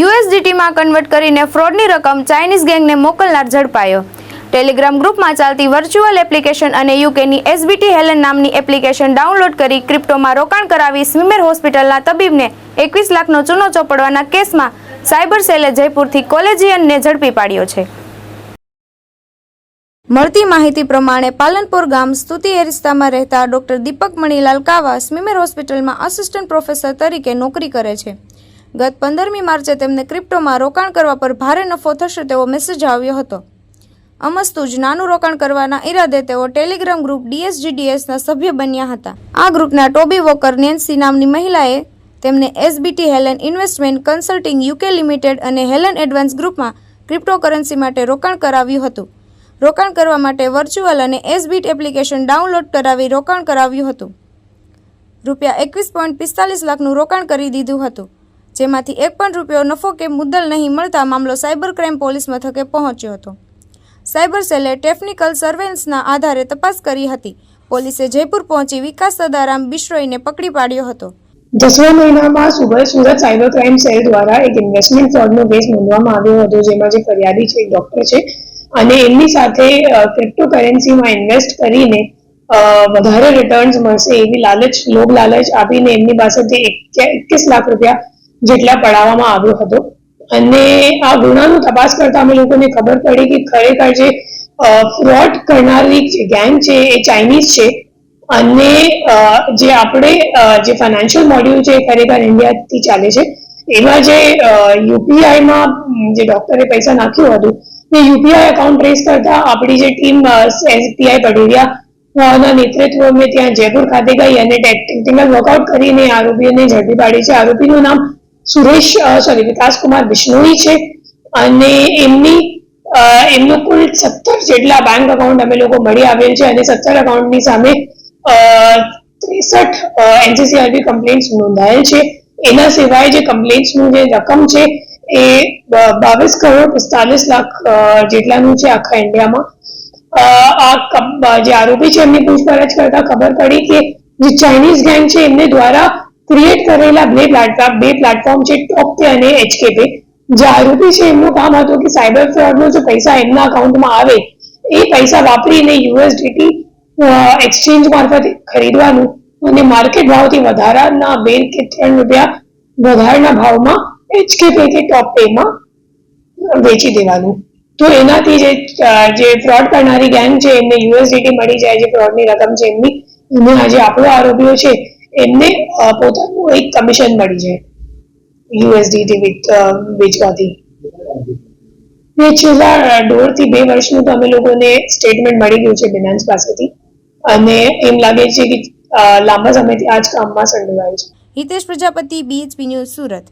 યુએસડીટીમાં convert કરીને ફ્રોડની રકમ Chinese ગેંગને મોકલનાર ઝડપાયો. ટેલિગ્રામ ગ્રુપમાં ચાલતી વર્ચ્યુઅલ એપ્લિકેશન અને યુકેની એસબીટી હેલન નામની એપ્લિકેશન ડાઉનલોડ કરી ક્રિપ્ટોમાં રોકાણ કરાવી સ્વિમેર હોસ્પિટલના તબીબને એકવીસ લાખનો ચૂનો ચોપડવાના કેસમાં સાયબર સેલે જયપુરથી કોલેજિયનને ઝડપી પાડ્યો છે. મળતી માહિતી પ્રમાણે પાલનપુર ગામ સ્તુતિ એરિસ્તામાં રહેતા ડોક્ટર દીપક મણીલાલ કાવા સ્મીમેર હોસ્પિટલમાં આસિસ્ટન્ટ પ્રોફેસર તરીકે નોકરી કરે છે. ગત પંદરમી માર્ચે તેમને ક્રિપ્ટોમાં રોકાણ કરવા પર ભારે નફો થશે તેવો મેસેજ આવ્યો હતો. અમસ્તુ જ નાનું રોકાણ કરવાના ઈરાદે તેઓ ટેલિગ્રામ ગ્રુપ ડીએસજીડીએસના સભ્ય બન્યા હતા. આ ગ્રુપના ટોબી વોકર નેન્સી નામની મહિલાએ તેમને SBT Helen investment consulting UK limited અને હેલન એડવાન્સ ગ્રુપમાં ક્રિપ્ટોકરન્સી માટે રોકાણ કરાવ્યું હતું. રોકાણ કરવા માટે વર્ચ્યુઅલ અને એસબીટ એપ્લિકેશન ડાઉનલોડ કરાવી રોકાણ કરાવ્યું હતું. રૂપિયા એકવીસ પોઈન્ટ પિસ્તાલીસ લાખનું રોકાણ કરી દીધું હતું. જેમાંથી એક પણ રૂપિયો નફો કે મુદ્દલ નહીં મળતા મામલો સાયબર ક્રાઇમ પોલીસ મથકે પહોંચ્યો હતો. સાયબર સેલે ટેકનિકલ સર્વેલન્સના આધારે તપાસ કરી હતી. પોલીસે જયપુર પહોંચી વિકાસ સદારામ બિશ્રોઈને પકડી પાડ્યો હતો. દસમા મહિનામાં Surat Surat cyber crime cell દ્વારા એક ઇન્વેસ્ટમેન્ટ ફ્રોડનો કેસ નોંધવામાં આવ્યો હતો, જેમાં જે ફરિયાદી છે, એક ડોક્ટર છે, અને એમની સાથે ક્રિપ્ટોકરન્સીમાં ઇન્વેસ્ટ કરીને વધારે રિટર્ન્સ મળશે એવી લાલચ, લોભ લાલચ આપીને એમની પાસેથી એકવીસ લાખ રૂપિયા જેટલા પડાવવામાં આવ્યો હતો. અને આ ગુનાનું તપાસ કરતા અમે લોકોને ખબર પડી કે ખરેખર જે ફ્રોડ કરનારી જે ગેંગ છે એ ચાઇનીઝ છે. અને જે આપણે જે ફાઇનાન્શિયલ મોડ્યુલ છે એ ખરેખર ઇન્ડિયાથી ચાલે છે. એમાં જે યુપીઆઈમાં જે ડોક્ટરે પૈસા નાખ્યું હતું, એ યુપીઆઈ અકાઉન્ટ ટ્રેસ કરતા આપણી જે ટીમ એસપીઆઈ પટેલિયાના નેતૃત્વ મેં ત્યાં જયપુર ખાતે ગઈ અને ટેકનિકલ વર્કઆઉટ કરીને આરોપીઓને ઝડપી પાડી છે. આરોપીનું નામ સુરેશ સોરી વિકાસકુમાર બિશ્નોઈ છે અને એમની એમનું કુલ સત્તર જેટલા બેંક અકાઉન્ટ અમે લોકો મળી આવેલ છે અને સત્તર અકાઉન્ટની સામે ત્રેસઠ એનસીસીઆરબી કમ્પ્લેન્ટ્સ નોંધાયેલ છે. એના સિવાય જે કમ્પ્લેન્ટ્સનું જે રકમ છે એ બાવીસ કરોડ પિસ્તાલીસ લાખ જેટલાનું છે આખા ઇન્ડિયામાં. આ જે આરોપી છે એમની પૂછપરછ કરતા ખબર પડી કે જે ચાઇનીઝ ગેંગ છે એમને દ્વારા ક્રિએટ કરેલા બે પ્લેટફોર્મ બે પ્લેટફોર્મ છે ટોપ પે અને એચકે પે જે આરોપી છે, એમનું કામ હતું કે સાયબર ફ્રોડનો જે પૈસા એમના અકાઉન્ટમાં આવે, એ પૈસા વાપરીને યુએસડીટી એક્સચેન્જ મારફતે ખરીદવાનું અને માર્કેટ ભાવથી વધારાના બે કે ત્રણ રૂપિયા વધારાના ભાવમાં એચકે પે કે ટોપ પેમાં વેચી દેવાનું. તો એનાથી જે જે ફ્રોડ કરનારી ગેંગ છે, એમને યુએસડીટી મળી જાય, જે ફ્રોડની રકમ છે એમની. અને આજે આપણો આરોપીઓ છે એમને પોતાનું એક કમિશન મળી જાય. યુએસડી વેચવાથી. ને છેલ્લા દોઢથી બે વર્ષનું તો અમે લોકોને સ્ટેટમેન્ટ મળી ગયું છે બિનાન્સ પાસેથી. અને એમ લાગે છે કે લાંબા સમયથી આ જ કામમાં સંડોવાય છે. Hitesh Prajapati BHP news Surat.